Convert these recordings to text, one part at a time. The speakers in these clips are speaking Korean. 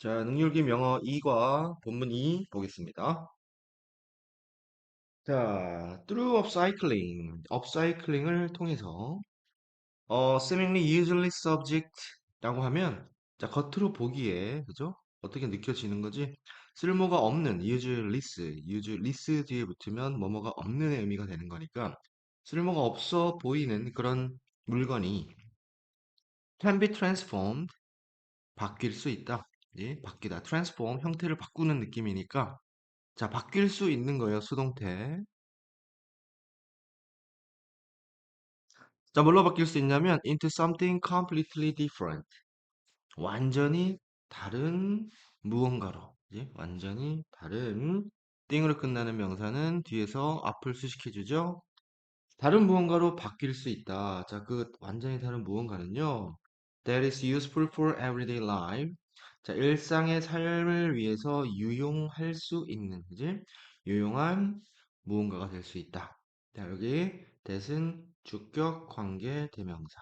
자, 능률기 명어 2과 본문 2 보겠습니다. 자, through upcycling, upcycling을 통해서 어, seemingly useless subject라고 하면 자, 겉으로 보기에 그죠? 어떻게 느껴지는 거지? 쓸모가 없는 useless, useless 뒤에 붙으면 뭐뭐가 없는의 의미가 되는 거니까 쓸모가 없어 보이는 그런 물건이 can be transformed, 바뀔 수 있다. 예, 바뀌다. transform, 형태를 바꾸는 느낌이니까 자, 바뀔 수 있는 거예요, 수동태. 자, 뭘로 바뀔 수 있냐면 into something completely different. 완전히 다른 무언가로. 예? 완전히 다른 띵으로 끝나는 명사는 뒤에서 앞을 수식해 주죠. 다른 무언가로 바뀔 수 있다. 자, 그 완전히 다른 무언가는요. That is useful for everyday life. 자, 일상의 삶을 위해서 유용할 수 있는, 그지? 유용한 무언가가 될 수 있다. 자, 여기 that은 주격 관계 대명사.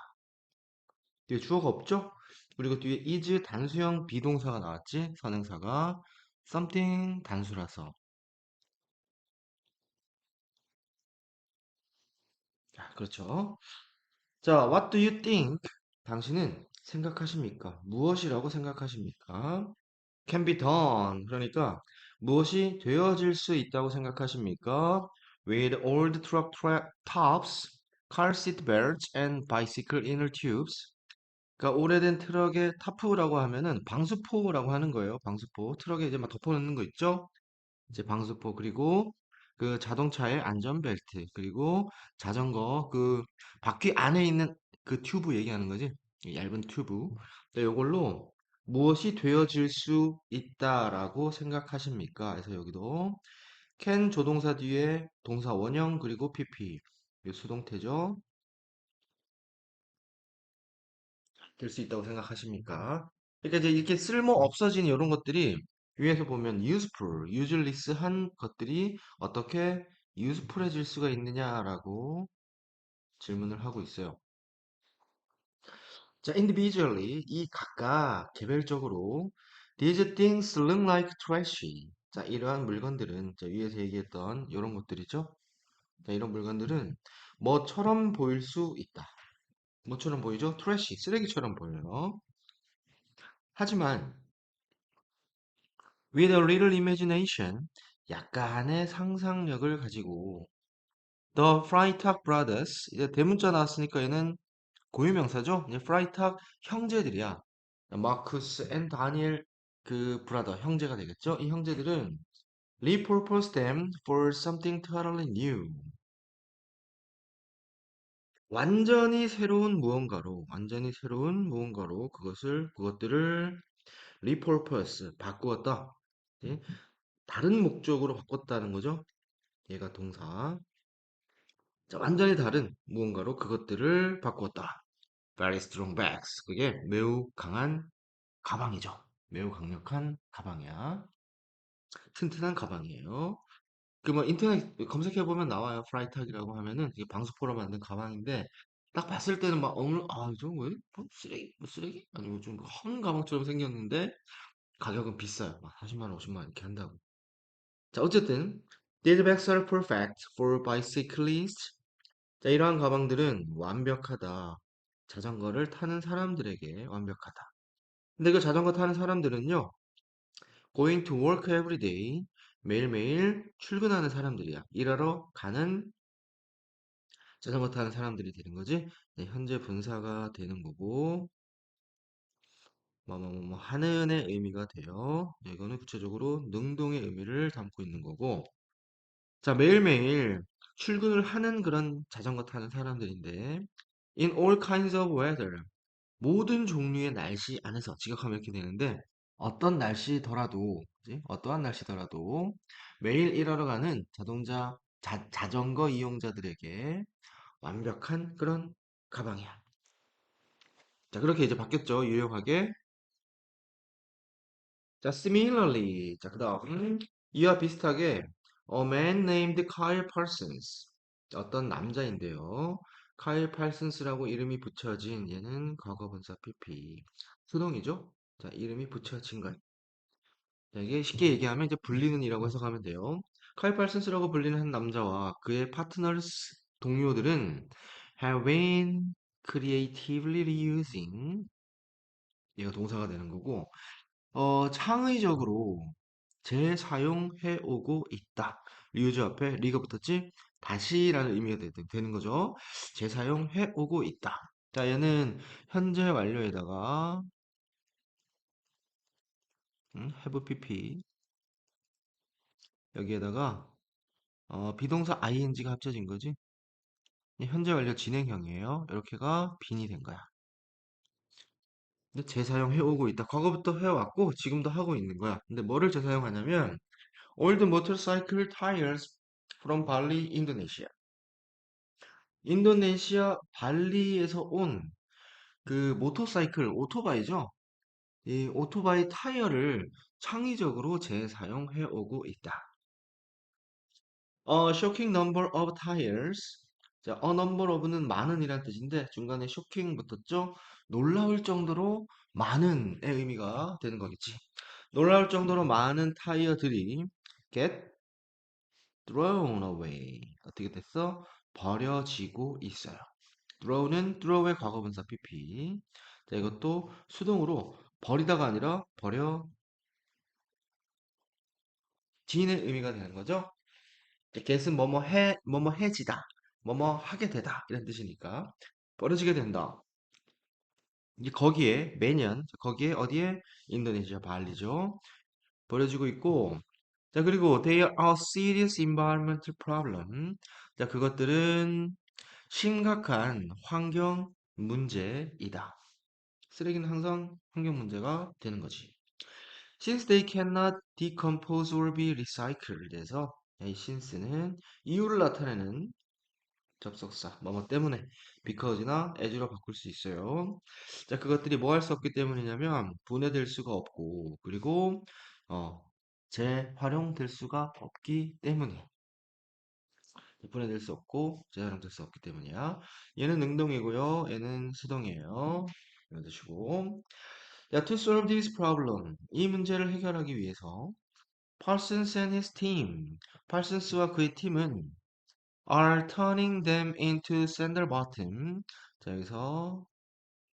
뒤에 주어가 없죠? 그리고 뒤에 is 단수형 비동사가 나왔지? 선행사가 something 단수라서. 자, 그렇죠. 자, what do you think? 당신은 생각하십니까? 무엇이라고 생각하십니까? can be done. 그러니까 무엇이 되어질 수 있다고 생각하십니까? with old truck tops, car seat belts, and bicycle inner tubes. 그러니까 오래된 트럭의 타프라고 하면은 방수포라고 하는 거예요. 방수포. 트럭에 이제 막 덮어놓는 거 있죠? 이제 방수포 그리고 그 자동차의 안전벨트 그리고 자전거 그 바퀴 안에 있는 그 튜브 얘기하는 거지 이 얇은 튜브 네, 이걸로 무엇이 되어질 수 있다라고 생각하십니까? 그래서 여기도 can 조동사 뒤에 동사 원형 그리고 pp 이 수동태죠 될 수 있다고 생각하십니까? 그러니까 이제 이렇게 쓸모 없어진 이런 것들이 위에서 보면 useful, useless 한 것들이 어떻게 useful해질 수가 있느냐라고 질문을 하고 있어요. 자, individually 이 각각 개별적으로 these things look like trashy. 자, 이러한 물건들은 자, 위에서 얘기했던 이런 것들이죠. 자, 이런 물건들은 뭐처럼 보일 수 있다. 뭐처럼 보이죠? 트래시, 쓰레기처럼 보여요. 하지만 with a little imagination, 약간의 상상력을 가지고 The Freitag Brothers, 이제 대문자 나왔으니까 얘는 고유명사죠? Freitag 형제들이야. 마쿠스 앤 다니엘 그 브라더 형제가 되겠죠? 이 형제들은 repurposed them for something totally new. 완전히 새로운 무언가로, 완전히 새로운 무언가로 그것을 그것들을 repurpose 바꾸었다. 예? 다른 목적으로 바꿨다는 거죠. 얘가 동사. 자, 완전히 다른 무언가로 그것들을 바꾸었다. Very strong bags. 그게 매우 강한 가방이죠. 매우 강력한 가방이야. 튼튼한 가방이에요. 그 뭐 인터넷 검색해 보면 나와요. 프라이탁이라고 하면은 이게 방수포로 만든 가방인데 딱 봤을 때는 막 어물 아, 저거 왜? 뭐 쓰레기? 뭐 쓰레기? 아니고 좀 헌 가방처럼 생겼는데 가격은 비싸요. 막 40만 원, 50만 원 이렇게 한다고. 자, 어쨌든 These bags are perfect for bicyclists. 자, 이러한 가방들은 완벽하다. 자전거를 타는 사람들에게 완벽하다. 근데 그 자전거 타는 사람들은요, going to work every day. 매일매일 출근하는 사람들이야. 일하러 가는 자전거 타는 사람들이 되는 거지. 네, 현재 분사가 되는 거고, 뭐뭐뭐 하는의 의미가 돼요. 네, 이거는 구체적으로 능동의 의미를 담고 있는 거고, 자, 매일매일 출근을 하는 그런 자전거 타는 사람들인데, in all kinds of weather. 모든 종류의 날씨 안에서 지각하면 이렇게 되는데, 어떤 날씨더라도, 그지? 어떠한 날씨더라도 매일 일하러 가는 자동차, 자, 자전거 이용자들에게 완벽한 그런 가방이야. 자, 그렇게 이제 바뀌었죠. 유용하게. 자, similarly. 자, 그 다음. 이와 비슷하게, a man named Kyle Parsons. 어떤 남자인데요. 카일 팔슨스라고 이름이 붙여진 얘는 과거분사 PP. 수동이죠? 자, 이름이 붙여진 것. 자, 이게 쉽게 얘기하면 이제 불리는 이라고 해석하면 돼요. 카이 팔슨스라고 불리는 한 남자와 그의 파트너스 동료들은 have been creatively reusing 얘가 동사가 되는 거고 어, 창의적으로 재사용해 오고 있다. 리유즈 앞에 리가 붙었지? 다시라는 의미가 되, 되는 거죠. 재사용해 오고 있다. 자, 얘는 현재 완료에다가 음, have pp 여기에다가 어, 비동사 ing가 합쳐진 거지. 현재 완료 진행형이에요. 이렇게가 빈이 된 거야. 근데 재사용 해 오고 있다. 과거부터 해왔고 지금도 하고 있는 거야. 근데 뭐를 재사용하냐면 old motorcycle tires from Bali, Indonesia. 인도네시아 발리에서 온 그 모터사이클, 오토바이죠. 이 오토바이 타이어를 창의적으로 재사용해 오고 있다. 어, shocking number of tires. 자, a number of는 많은 이란 뜻인데 중간에 shocking 붙었죠? 놀라울 정도로 많은의 의미가 되는 거겠지. 놀라울 정도로 많은 타이어들이 get thrown away. 어떻게 됐어? 버려지고 있어요. throw는 throw의 과거분사 pp. 자, 이것도 수동으로 버리다가 아니라 버려지는 의미가 되는 거죠. get은 뭐뭐 해, 뭐뭐 해지다, 뭐뭐 하게 되다 이런 뜻이니까 버려지게 된다. 이제 거기에 매년 거기에 어디에 인도네시아 발리죠. 버려지고 있고 자 그리고 they are serious environmental problem. 자 그것들은 심각한 환경 문제이다. 쓰레기는 항상 환경 문제가 되는 거지. Since they cannot decompose or be recycled 해서 이 since는 이유를 나타내는 접속사 뭐뭐 때문에 because나 as로 바꿀 수 있어요. 자 그것들이 뭐 할 수 없기 때문이냐면 분해될 수가 없고 그리고 어 재활용될 수가 없기 때문에 분해될 수 없고 재활용될 수 없기 때문이야. 얘는 능동이고요. 얘는 수동이에요. 뜻이고 야, to solve this problem 이 문제를 해결하기 위해서 Parsons and his team 파슨스와 그의 팀은 are turning them into sender bottom. 자, 여기서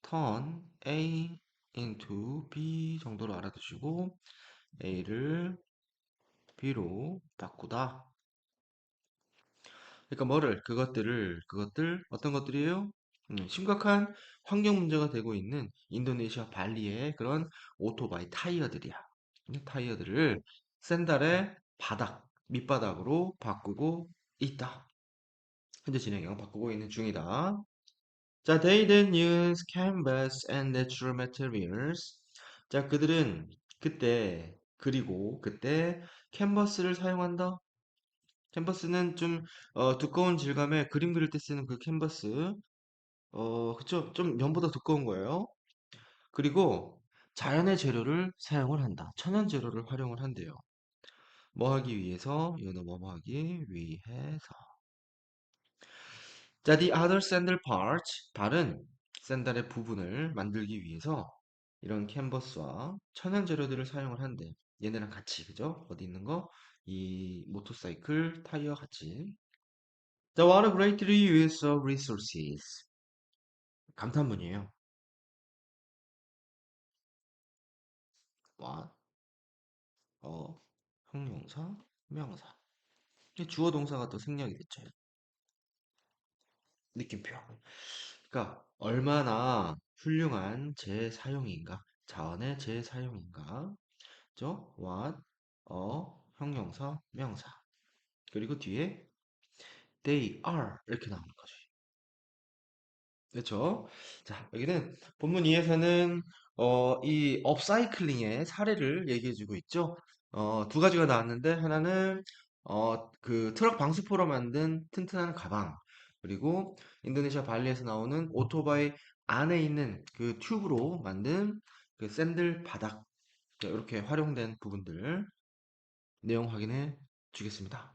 turn A into B 정도로 알아두시고 A를 B로 바꾸다. 그러니까 뭐를 그것들을 그것들 어떤 것들이에요? 음, 심각한 환경 문제가 되고 있는 인도네시아 발리의 그런 오토바이 타이어들이야. 이 타이어들을 샌달의 바닥 밑바닥으로 바꾸고 있다. 현재 진행형 바꾸고 있는 중이다. 자, they then use canvas and natural materials. 자, 그들은 그때 그리고 그때 캔버스를 사용한다. 캔버스는 좀 어, 두꺼운 질감의 그림 그릴 때 쓰는 그 캔버스. 어, 그쵸? 좀 면보다 두꺼운 거예요. 그리고 자연의 재료를 사용을 한다. 천연 재료를 활용을 한대요. 뭐 하기 위해서? 이거는 뭐 하기 위해서. 자, the other sandal parts, 다른 샌들의 부분을 만들기 위해서 이런 캔버스와 천연 재료들을 사용을 한대. 얘네랑 같이, 그죠? 어디 있는 거? 이 모터사이클 타이어 같이. 자, what a great reuse of resources. 감탄문이에요. what, 어, 형용사, 명사. 주어 동사가 또 생략이 됐죠. 느낌표. 그러니까 얼마나 훌륭한 재사용인가, 자원의 재사용인가. 그죠? what, 어, 형용사, 명사. 그리고 뒤에 they are 이렇게 나오는 거죠. 그렇죠? 자, 여기는 본문 2에서는 어, 이 업사이클링의 사례를 얘기해주고 있죠. 어, 두 가지가 나왔는데 하나는 어, 그 트럭 방수포로 만든 튼튼한 가방 그리고 인도네시아 발리에서 나오는 오토바이 안에 있는 그 튜브로 만든 그 샌들 바닥 이렇게 활용된 부분들 내용 확인해 주겠습니다.